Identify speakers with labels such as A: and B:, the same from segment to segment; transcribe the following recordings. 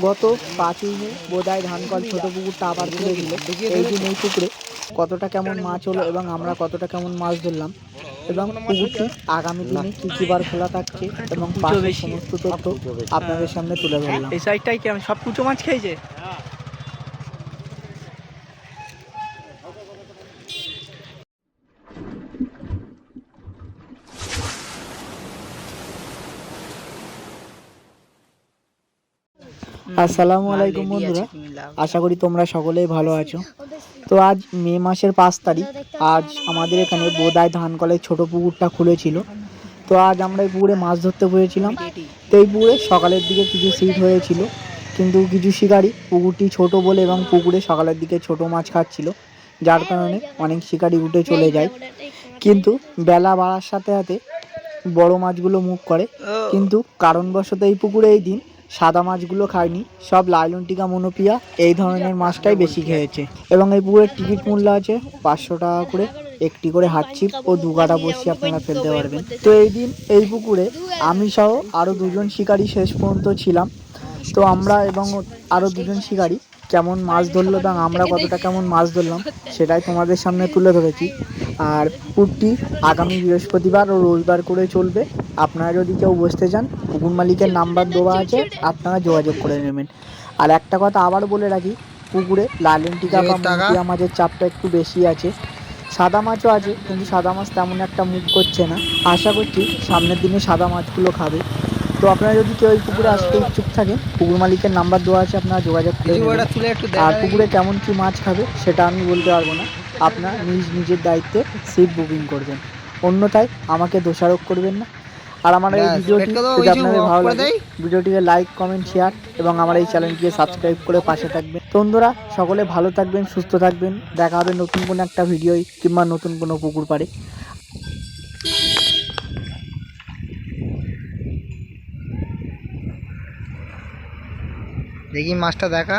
A: গত পাঁচই মে বোধায় ধানকল ছোট পুকুরটা আবার খুলেছিল এই দিন এই পুকুরে কতটা কেমন মাছ হলো এবং আমরা কতটা কেমন মাছ ধরলাম এবং পুকুরটি আগামী দিনে কি কি বার খোলা থাকছে এবং পাশের সমস্ত তথ্য আপনাদের সামনে তুলে ধরলাম।
B: এই সাইডটাই আমি সব কুচো মাছ খেয়েছে?
A: আসসালামু আলাইকুম বন্ধুরা। আশা করি তোমরা সকলেই ভালো আছো। তো আজ মে মাসের পাঁচ তারিখ। আজ আমাদের এখানে বোদায় ধান কলের ছোট পুকুরটা খুলেছিল। তো আজ আমরা এই পুকুরে মাছ ধরতে পেরেছিলাম তো এই পুকুরে সকালের দিকে কিছু সিট হয়েছিল। কিন্তু কিছু শিকারি পুকুরটি ছোট বলে এবং পুকুরে সকালের দিকে ছোট মাছ খাচ্ছিল। যার কারণে অনেক শিকারি উঠে চলে যায়। কিন্তু বেলা বাড়ার সাথে সাথে বড় মাছগুলো মুখ করে। কিন্তু কারণবশত এই পুকুরে এই দিন সাদা মাছগুলো খায়নি, সব লাইলন টিকা মনোপিয়া, এই ধরনের মাছটাই বেশি খেয়েছে। এবং এই পুকুরের টিকিট মূল্য আছে পাঁচশো টাকা করে, একটি করে হাত ছিপ ও দু কাটা বসি আপনারা ফেলতে পারবেন। তো এই দিন এই পুকুরে আমি সহ আরও দুজন শিকারী শেষ পর্যন্ত ছিলাম। তো আমরা এবং আরও দুজন শিকারী, কেমন মাছ ধরলো এবং আমরা কতটা কেমন মাছ ধরলাম, সেটাই তোমাদের সামনে তুলে ধরেছি। আর পুকুরটি আগামী বৃহস্পতিবার ও রবিবার করে চলবে। আপনারা যদি কেউ বসতে চান পুকুর মালিকের নাম্বার দেওয়া আছে আপনারা যোগাযোগ করে নেবেন। আর একটা কথা আবার বলে রাখি পুকুরে লালেন টিকা। বা মাছের চাপটা একটু বেশি আছে। সাদা মাছও আছে কিন্তু সাদা মাছ তেমন একটা মুখ করছে না। আশা করছি সামনের দিনে সাদা মাছগুলো খাবে। তো আপনারা যদি কেউ এই পুকুরে আসতে ইচ্ছুক থাকেন পুকুর মালিকের নাম্বার দেওয়া আছে আপনারা যোগাযোগ করে আর পুকুরে কেমন কি মাছ খাবে সেটা আমি বলতে পারব না। আপনার নিজ নিজের দায়িত্বে সিট বুকিং করবেন। অন্যথায় আমাকে দোষারোপ করবেন না। আর আমার এই ভিডিওটি যদি আপনাদের ভালো লাগে ভিডিওটিকে লাইক কমেন্ট শেয়ার এবং আমার এই চ্যানেলটিকে সাবস্ক্রাইব করে পাশে থাকবেন। বন্ধুরা সকলে ভালো থাকবেন সুস্থ থাকবেন। দেখা হবে নতুন কোনো একটা ভিডিও কিংবা নতুন কোনো পুকুর পাড়ে।
B: দেখি মাছটা দেখা।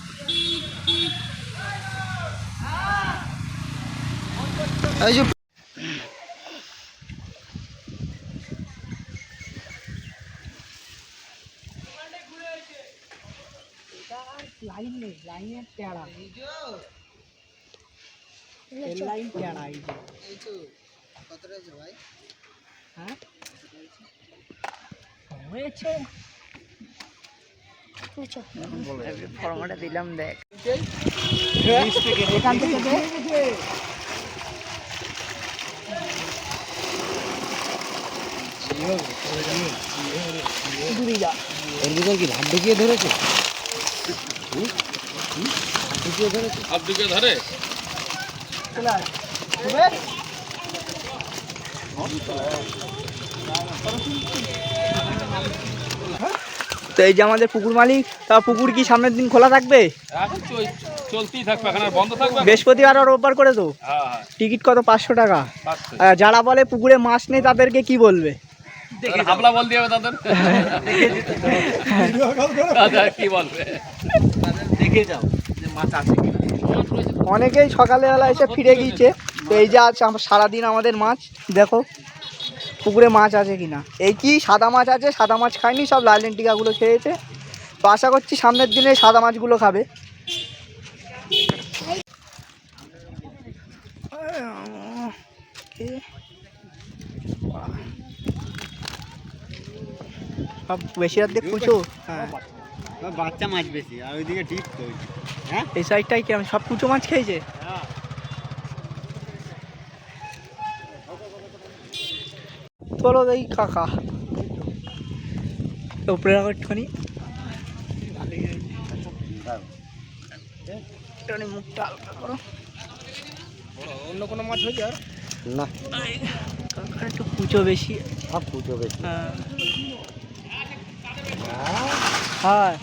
A: হ্যাঁ ফর্মাটা দিলাম দেখ এখান থেকে দূরে যা
B: এর ভিতর কি ঢুকিয়ে ধরেছে?
A: চলে আয়
B: তো এই যে আমাদের পুকুর মালিক তা পুকুর কি সামনের দিন খোলা থাকবে?
C: চলতেই থাকবে এখন আর বন্ধ থাকবে
B: বৃহস্পতিবার আর রোববার করে তো
C: হ্যাঁ হ্যাঁ।
B: টিকিট কত? পাঁচশো টাকা। যারা বলে পুকুরে মাছ নেই তাদেরকে কি বলবে?
C: হাবলা বল দিয়ে তাদের? তাদের কি বলবে? দেখে যাও যে মাছ আছে
B: অনেকেই সকালবেলা এসে ফিরে গিয়েছে। এই যে আজ সারাদিন আমাদের মাছ, দেখো, পুকুরে মাছ আছে কিনা। এই কি সাদা মাছ আছে? সাদা মাছ খায়নি, সব লাইলেন টিকাগুলো খেয়েছে। তো আশা করছি সামনের দিনে সাদা মাছগুলো খাবে। সব বেশি রাত দিয়ে কুচো হ্যাঁ।
D: বাচ্চা মাছ বেশি আর ওইদিকে ডিপ তো হ্যাঁ?
B: এই সাইডটাই কেমন সব কুচো মাছ খেয়েছে? চলো এই কাকা। উপরে রাখো একটুখানি। একটুখানি মুখটা হালকা করো।
A: অন্য কোনো মাছ হয়েছে আর?
D: না।
B: কাকার একটু কুচো বেশি।
D: সব পুজো বেশি।
B: হ্যাঁ। হ্যাঁ।